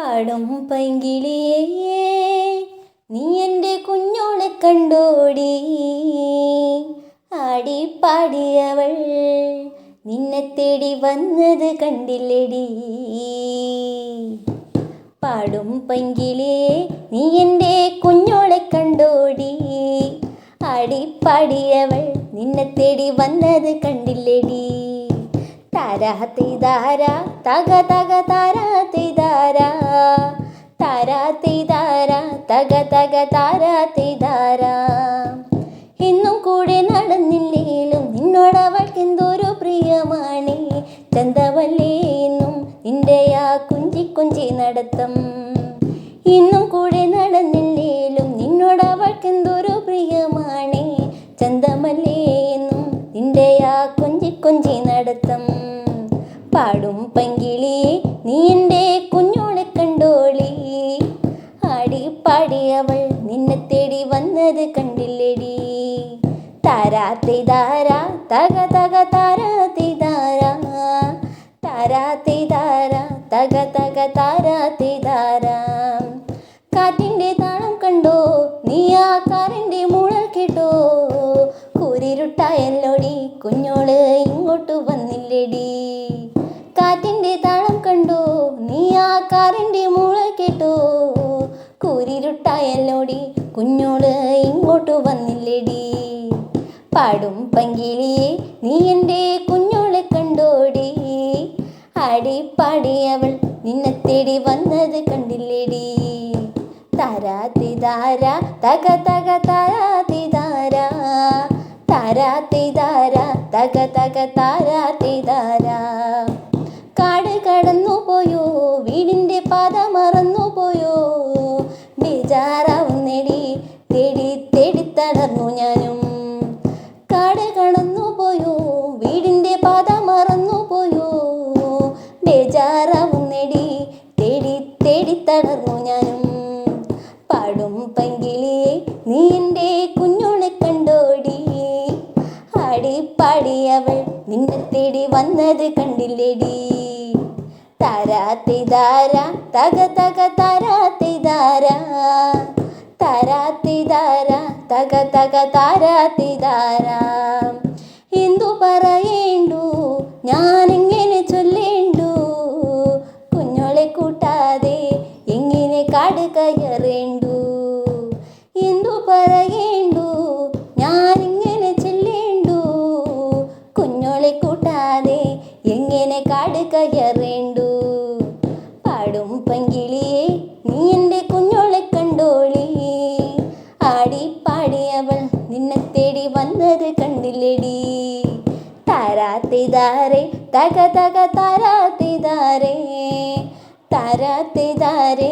പാടും പൈങ്കിളിയേ നീ എന്റെ കുഞ്ഞോളെ കണ്ടോടി. ആടിപ്പാടിയവൾ നിന്നെ തേടി വന്നത് കണ്ടില്ലടി. പാടും പൈങ്കിളിയേ നീ എന്റെ കുഞ്ഞോളെ കണ്ടോടി. ആടിപ്പാടിയവൾ നിന്നെ തേടി വന്നത് കണ്ടില്ലടി. താരാ തെയ്താര തക തക താരാ തെയ്താര താരാ തെയ്താര തക തക താരാ ഇന്നും കൂടെ നടന്നില്ലേലും നിന്നോടവൾക്ക് എന്തൊരു പ്രിയമാണ്. ചന്തവല്ലേ എന്നും നിന്റെ ആ കുഞ്ചി കുഞ്ചി നടത്തം. ഇന്നും കൂടെ നടന്നില്ലേലും നിന്നോടവൾക്ക് എന്തൊരു പ്രിയമാണ്. ചന്തമല്ലേ എന്നും നിന്റെ ആ കുഞ്ചി കുഞ്ചി നടത്തം. പാടും പങ്കിളി നീ എന്റെ തേടി കണ്ടില്ലേടി. താരാത്തി താര തക തക താരാത്തി താര താരാത്തി താര തക തക താരാത്തി താര കാറ്റിന്റെ താളം കണ്ടോ നീ ആ കാറിന്റെ മൂളൽ കേട്ടോ. കൂരിരുട്ടായല്ലോടി കുഞ്ഞോൾ ഇങ്ങോട്ട് വന്നില്ലേടി. കാറ്റിന്റെ താളം കണ്ടോ നീ ആ കാറിന്റെ മൂളൽ കേട്ടോ. കൂരിരുട്ടായല്ലോടി കുഞ്ഞോൾ ഇങ്ങോട്ട് വന്നില്ലടി. പാടും പങ്കിളിയെ നീ എന്റെ കുഞ്ഞോളെ കണ്ടോടി. ആടി പാടിയവൾ നിന്നെ തേടി വന്നത് കണ്ടില്ലേടി. താരാത്തി താര തക തക താരാത്തി താര. താരാത്തി താര തക തക താരാത്തി താര. കാട് കടന്നു പോയോ വീടിന്റെ പാത മറന്നു തേടി ഞാനും പാടും പങ്കിളിയെ നീ എന്റെ കുഞ്ഞുണെ കണ്ടോടി ആടി പാടിയവൾ നിന്നെ തേടി വന്നത് കണ്ടില്ലേടി താര തക തക താരാത്തെ താര താരാത്തെ താര തക തക താരാത്തെ താര എന്തു പറയേണ്ടു ഞാനെങ്ങനെ പാടിയവൾ നിന്നെ തേടി വന്നത് കണ്ടില്ലടി താരാത്തെ താരേ തക തക താരാത്തെ താരേ താരാത്തെ താരേ